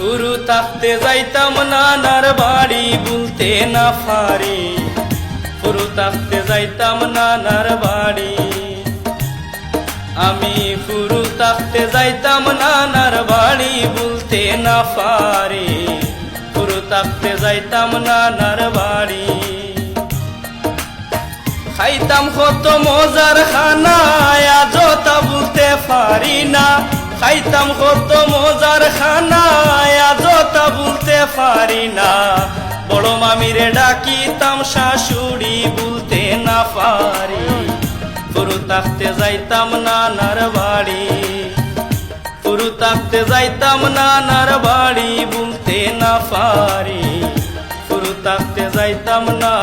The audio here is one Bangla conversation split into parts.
পুরু তাকতে যাইতাম নানার বাড়ি বলতে না পারি। পুরু তাকতে যাইতাম নানার বাড়ি। আমি পুরু তাকতে যাইতাম নানার বাড়ি বলতে না পারি। পুরু তাকতে যাইতাম নানার বাড়ি। খাইতাম কত মজার খানা আজ তা বলতে পারি না। খাইতাম কত মজার খানা আজ তা বলতে পারি না। বড় মামিরে ডাকিতাম, শাশুড়ি বলতে না পারি। পুরু তাকতে যাইতাম নানার বাড়ি। পুরু তাকতে যাইতাম নানার বাড়ি বলতে না পারি। পুরু তাকতে যাইতাম নানার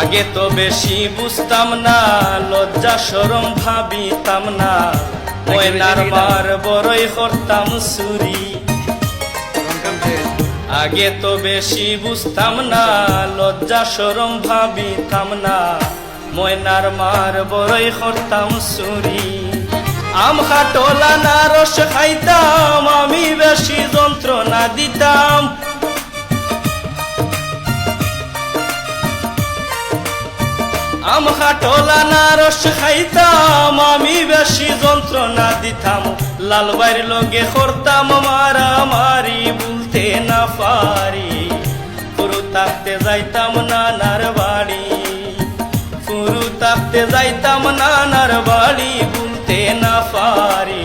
আগে তো বেশি বুঝতাম না, লজ্জা সরম ভাবিতাম না। ময়নার বার বড়ই করতাম চুরি আগে তো বেশি বুঝতাম না, লজ্জা সরম ভাবিতাম না। ময়নার মার বড়ই করতাম চুরি আম খাটোলা না রস খাইতাম, আমি বেশি যন্ত্রণা দিতাম। আম খাটোলা না রস খাইতাম, আমি বেশি যন্ত্রণা দিতাম। লালবাইর লগে করতাম মারামারি বলতে না পারি। পুরু তাকতে যাইতাম নানার বাড়ি। পুরু তাকতে যাইতাম নানার বাড়ি, বলতে না পারি।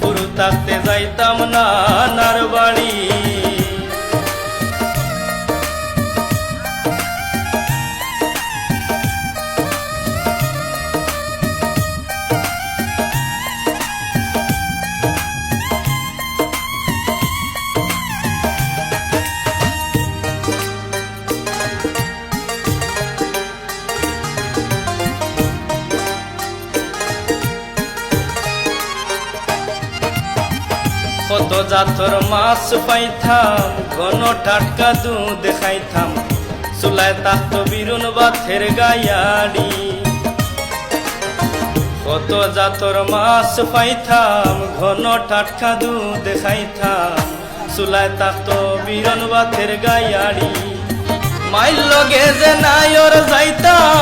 পুরু তাকতে যাইতাম নানার বাড়ি। কত জাতর মাছ পাইতাম, ঘন টাটকা দুধ খাইতাম। চুলায় তাহত বিরুন বাথের গায়াড়ি। কত জাতর মাছ পাইতাম, ঘন টাটকা দুধ খাইতাম। চুলায় তাহত বিরন বাথের গায়াড়ি। মাইল লগে যে নায়র যাইতাম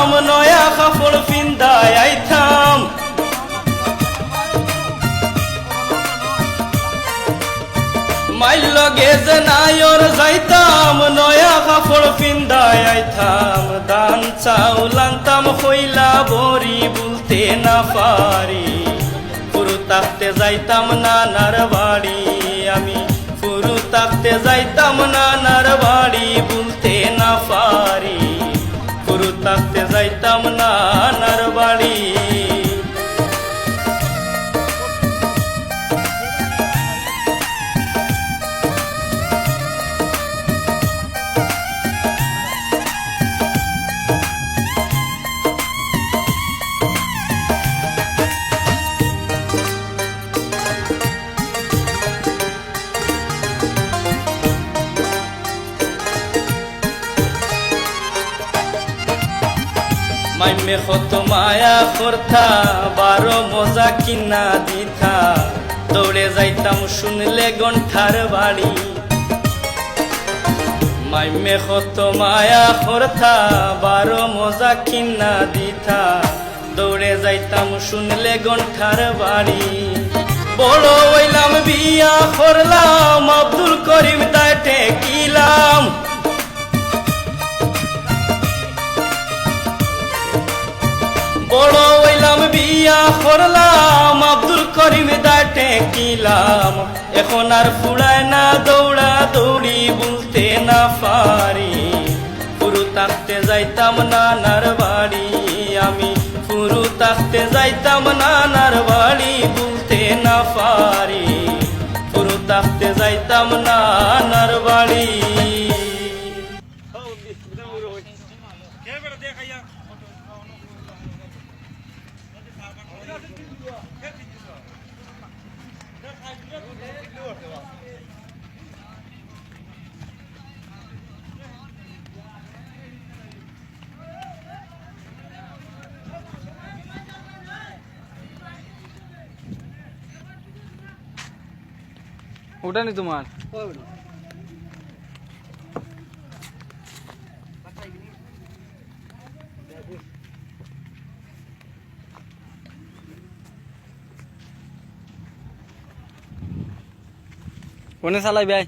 পিন্দায় থাম, দান চাউল আনতাম হইলা বরি, বলতে না পারি। পুরু তাকতে যাইতাম না নার বাড়ি, আমি পুরু তাকতে যাইতাম নানার বাড়ি। মাইমে কত মায়া করতা, বারো মজা কিনা দিতা দৌড়ে যাইতাম শুনলে গন্ঠার বাড়ি। মাইমে কত মায়া করতা, বারো মজা কিনা দিতা দৌড়ে যাইতাম শুনলে গন্ঠার বাড়ি। বড় হইলাম বিয়া করলাম, আব্দুল করিম তাই টেকিলাম বড় হইলাম বিয়া করলাম আব্দুল করিম দাটে কিলাম এখন আর ফুড়ায় না দৌড়া দৌড়ি বলতে না পারি। পুরু তাকতে যাইতাম নানার বাড়ি। আমি পুরু তাকতে যাইতাম নানার বাড়ি বলতে না পারি। পুরু থাকতে যাইতাম না নার বাড়ি ওটা নি তোমার? কোনে চালাই ভাই